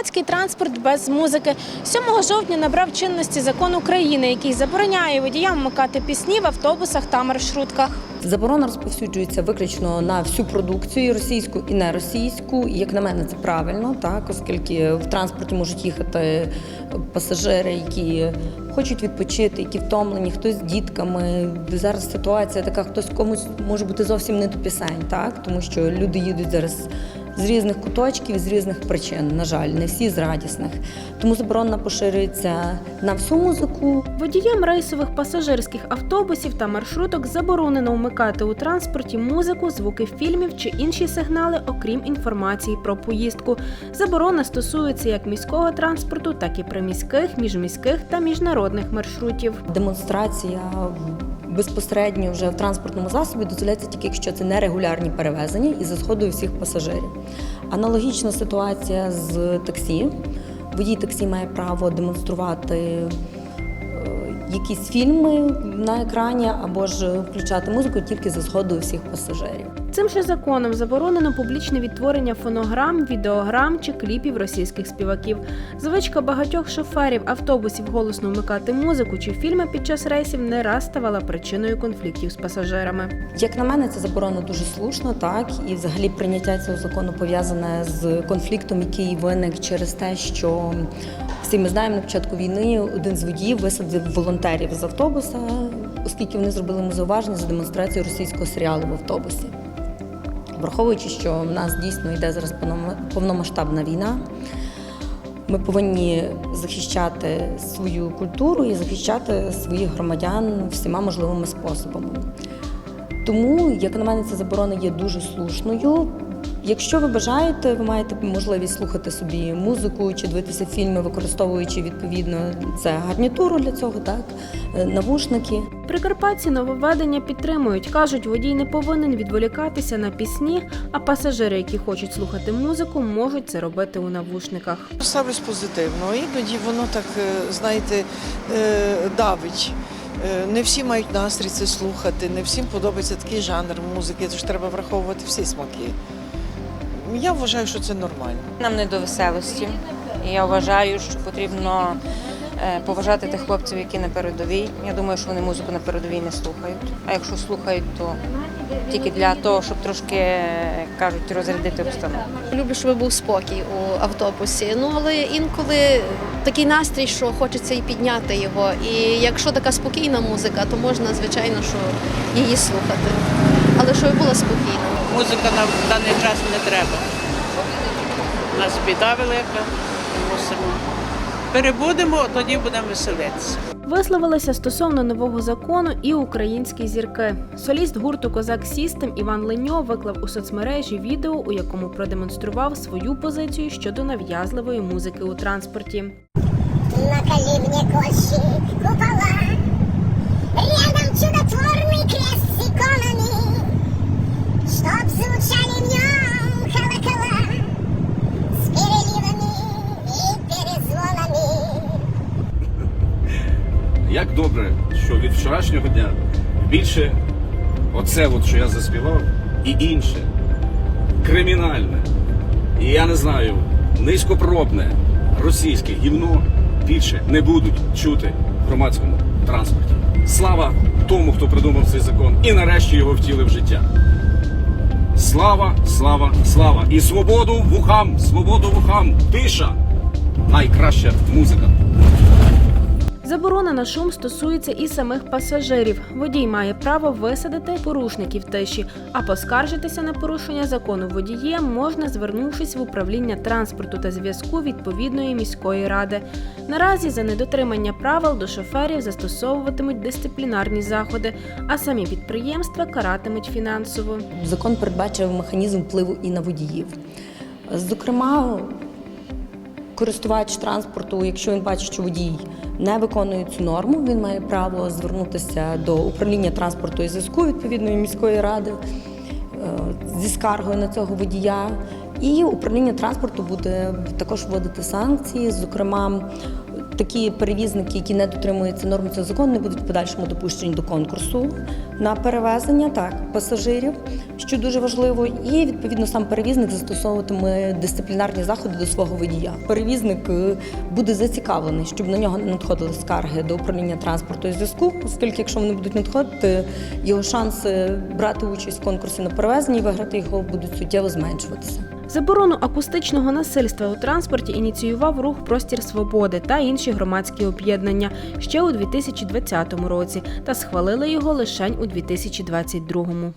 Громадський транспорт без музики 7 жовтня набрав чинності закон України, який забороняє водіям вмикати пісні в автобусах та маршрутках. Заборона розповсюджується виключно на всю продукцію російську і неросійську. Як на мене, це правильно, так оскільки в транспорті можуть їхати пасажири, які хочуть відпочити, які втомлені, хтось з дітками. Зараз ситуація така, хтось комусь може бути зовсім не до пісень, так тому що люди їдуть зараз. З різних куточків, з різних причин, на жаль, не всі з радісних. Тому заборона поширюється на всю музику, Водіям рейсових пасажирських автобусів та маршруток заборонено вмикати у транспорті музику, звуки фільмів чи інші сигнали, окрім інформації про поїздку. Заборона стосується як міського транспорту, так і приміських, міжміських та міжнародних маршрутів. Демонстрація безпосередньо вже в транспортному засобі дозволяється тільки якщо це нерегулярні перевезення і за згодою всіх пасажирів. Аналогічна ситуація з таксі. Водій таксі має право демонструвати е, якісь фільми на екрані або ж включати музику тільки за згодою всіх пасажирів. Цим же законом заборонено публічне відтворення фонограм, відеограм чи кліпів російських співаків. Звичка багатьох шоферів автобусів голосно вмикати музику чи фільми під час рейсів не раз ставала причиною конфліктів з пасажирами. Як на мене, це заборона дуже слушно, так і взагалі прийняття цього закону пов'язане з конфліктом, який виник через те, що всі ми знаємо на початку війни один з водіїв висадив волонтерів з автобуса, оскільки вони зробили йому зауваження за демонстрацію російського серіалу в автобусі. Враховуючи, що в нас дійсно йде зараз повнома- повномасштабна війна, ми повинні захищати свою культуру і захищати своїх громадян всіма можливими способами. Тому, як на мене, ця заборона є дуже слушною. Якщо ви бажаєте, ви маєте можливість слухати собі музику чи дивитися фільми, використовуючи відповідно це гарнітуру для цього, так е, навушники. Прикарпатці нововведення підтримують. кажуть, водій не повинен відволікатися на пісні, а пасажири, які хочуть слухати музику, можуть це робити у навушниках. Ставлюсь позитивно. Іноді воно так, е, знаєте, е, давить. Не всі мають настрій це слухати, не всім подобається такий жанр музики, тож треба враховувати всі смаки. Я вважаю, що це нормально. Нам не до веселості. Я вважаю, що потрібно е, поважати тих хлопців, які на передовій. Я думаю, що вони музику на передовій не слухають. А якщо слухають, то тільки для того, щоб трошки, кажуть, розрядити обстановку. Люблю, щоб був спокій у автобусі. Ну але інколи такий настрій, що хочеться і підняти його. І якщо така спокійна музика, то можна, звичайно, що її слухати. Але щоб була спокійна. Музика нам в даний час не треба. У нас біда велика, мусимо. Перебудемо, тоді будемо веселитися. Висловилися стосовно нового закону і українські зірки. Соліст гурту Козак Сістем Іван Леньо виклав у соцмережі відео, у якому продемонстрував свою позицію щодо нав'язливої музики у транспорті. Накали мне кощи купола Як добре, що від вчорашнього дня більше оце, от, що я заспівав, і інше кримінальне, і я не знаю, низькопробне російське гівно більше не будуть чути в громадському транспорті. Слава тому, хто придумав цей закон, і нарешті його втілив в життя. Слава, слава, слава! І свободу вухам, свободу вухам! Тиша! Найкраща музика. Заборона на шум стосується і самих пасажирів. Водій має право висадити порушників тиші, а поскаржитися на порушення закону водієм можна, звернувшись в управління транспорту та зв'язку відповідної міської ради. Наразі за недотримання правил до шоферів застосовуватимуть дисциплінарні заходи, а самі підприємства каратимуть фінансово. Закон передбачив механізм впливу і на водіїв. Зокрема, користувач транспорту, якщо він бачить, що водій не виконує цю норму, він має право звернутися до управління транспорту і зв'язку відповідної міської ради е, зі скаргою на цього водія. І управління транспорту буде також вводити санкції, зокрема. Такі перевізники, які не дотримуються норм цього закону, не будуть в подальшому допущені до конкурсу на перевезення так пасажирів, що дуже важливо. І відповідно сам перевізник застосовуватиме дисциплінарні заходи до свого водія. Перевізник е, буде зацікавлений, щоб на нього не надходили скарги до управління транспорту і зв'язку, оскільки, якщо вони будуть надходити, його шанси брати участь в конкурсі на перевезення і виграти його будуть суттєво зменшуватися. Заборону акустичного насильства у транспорті ініціював рух Простір свободи та інші громадські об'єднання ще у 2020 році та схвалили його лише у 2022.